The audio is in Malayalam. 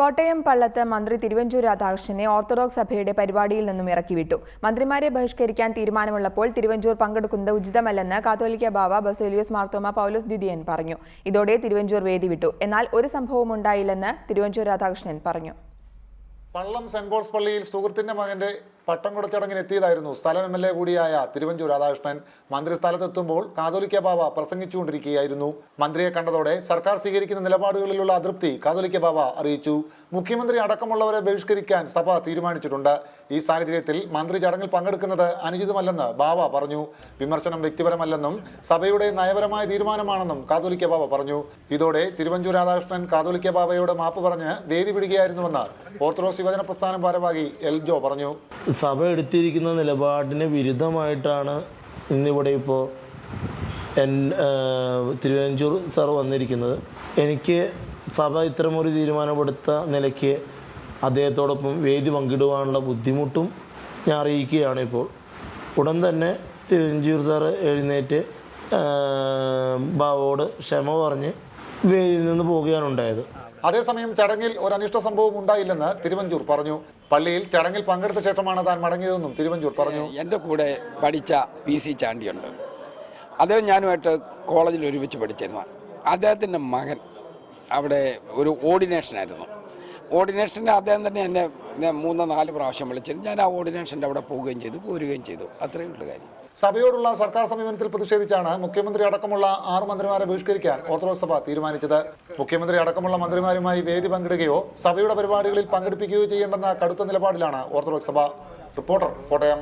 കോട്ടയം പള്ളത്ത് മന്ത്രി തിരുവഞ്ചൂർ രാധാകൃഷ്ണനെ ഓർത്തഡോക്സ് സഭയുടെ പരിപാടിയിൽ നിന്നും ഇറക്കിവിട്ടു. മന്ത്രിമാരെ ബഹിഷ്കരിക്കാൻ തീരുമാനമുള്ളപ്പോൾ തിരുവഞ്ചൂർ പങ്കെടുക്കുന്നത് ഉചിതമല്ലെന്ന് കാത്തോലിക്ക ബാവ ബസേലിയോസ് മാർത്തോമ പൗലോസ് ദിദിയൻ പറഞ്ഞു. ഇതോടെ തിരുവഞ്ചൂർ വേദി വിട്ടു. എന്നാൽ ഒരു സംഭവവും ഉണ്ടായില്ലെന്ന് തിരുവഞ്ചൂർ രാധാകൃഷ്ണൻ പറഞ്ഞു. പള്ളം സെന്റ് പോൾസ് പള്ളിയിൽ സുഹൃത്തിന്റെ മകന്റെ പട്ടം കൊടുച്ചടങ്ങിന് എത്തിയതായിരുന്നു സ്ഥലം എം എൽ എ കൂടിയായ തിരുവഞ്ചൂർ രാധാകൃഷ്ണൻ. മന്ത്രി സ്ഥലത്തെത്തുമ്പോൾ കാതോലിക്ക ബാബ പ്രസംഗിച്ചുകൊണ്ടിരിക്കുകയായിരുന്നു. മന്ത്രിയെ കണ്ടതോടെ സർക്കാർ സ്വീകരിക്കുന്ന നിലപാടുകളിലുള്ള അതൃപ്തി കാതോലിക്ക ബാബ അറിയിച്ചു. മുഖ്യമന്ത്രി അടക്കമുള്ളവരെ ബഹിഷ്കരിക്കാൻ സഭ തീരുമാനിച്ചിട്ടുണ്ട്. ഈ സാഹചര്യത്തിൽ മന്ത്രി ചടങ്ങിൽ പങ്കെടുക്കുന്നത് അനുചിതമല്ലെന്ന് ബാബ പറഞ്ഞു. വിമർശനം വ്യക്തിപരമല്ലെന്നും സഭയുടെ നയപരമായ തീരുമാനമാണെന്നും കാതോലിക്ക ബാബ പറഞ്ഞു. ഇതോടെ തിരുവഞ്ചൂർ രാധാകൃഷ്ണൻ കാതോലിക്ക ബാബയോട് മാപ്പ് പറഞ്ഞ് വേദി വിടുകയായിരുന്നുവെന്ന് ഓർത്തഡോക്സ് യുവജന പ്രസ്ഥാനം ഭാരവാഹി എൽ ജോ പറഞ്ഞു. സഭ എടുത്തിരിക്കുന്ന നിലപാടിന് വിരുദ്ധമായിട്ടാണ് ഇന്നിവിടെ ഇപ്പോൾ എൻ തിരുവഞ്ചൂർ സാർ വന്നിരിക്കുന്നത്. എനിക്ക് സഭ ഇത്തരമൊരു തീരുമാനമെടുത്ത നിലയ്ക്ക് അദ്ദേഹത്തോടൊപ്പം വേദി പങ്കിടുവാനുള്ള ബുദ്ധിമുട്ടും ഞാൻ അറിയിക്കുകയാണ് ഇപ്പോൾ. ഉടൻ തന്നെ തിരുവഞ്ചൂർ സാറ് എഴുന്നേറ്റ് ബാബോട് ക്ഷമ പറഞ്ഞ് വേദിയിൽ നിന്ന് പോവുകയാണ് ഉണ്ടായത്. അതേസമയം ചടങ്ങിൽ ഒരു അനിഷ്ട സംഭവം ഉണ്ടായില്ലെന്ന് തിരുവഞ്ചൂർ പറഞ്ഞു. പള്ളിയിൽ ചടങ്ങിൽ പങ്കെടുത്ത ശേഷമാണ് താൻ മടങ്ങിയതെന്നും തിരുവഞ്ചൂർ പറഞ്ഞു. എന്റെ കൂടെ പഠിച്ച പി സി ചാണ്ടിയുണ്ട്. അദ്ദേഹം ഞാനുമായിട്ട് കോളേജിൽ ഒരുമിച്ച് പഠിച്ചിരുന്ന. അദ്ദേഹത്തിന്റെ മകൻ അവിടെ ഒരു ഓർഡിനേഷനായിരുന്നു. ഓർഡിനേഷന്റെ അദ്ദേഹം തന്നെ എന്നെ മൂന്നോ നാല് പ്രാവശ്യം വിളിച്ചിരുന്നു ഞാൻ ആ ഓർഡിനേഷന്റെ അവിടെ പോവുകയും ചെയ്തു പോരുകയും ചെയ്തു. അത്രയേ ഉള്ളൂ കാര്യം. സഭയോടുള്ള സർക്കാർ സമീപനത്തിൽ പ്രതിഷേധിച്ചാണ് മുഖ്യമന്ത്രി അടക്കമുള്ള ആറ് മന്ത്രിമാരെ ബഹിഷ്കരിക്കാൻ ഓർത്തഡോക്സ് സഭ തീരുമാനിച്ചത്. മുഖ്യമന്ത്രി അടക്കമുള്ള മന്ത്രിമാരുമായി വേദി പങ്കിടുകയോ സഭയുടെ പരിപാടികളിൽ പങ്കെടുപ്പിക്കുകയോ ചെയ്യേണ്ടെന്ന കടുത്ത നിലപാടിലാണ് ഓർത്തഡോക്സ് സഭ. റിപ്പോർട്ടർ കോട്ടയം.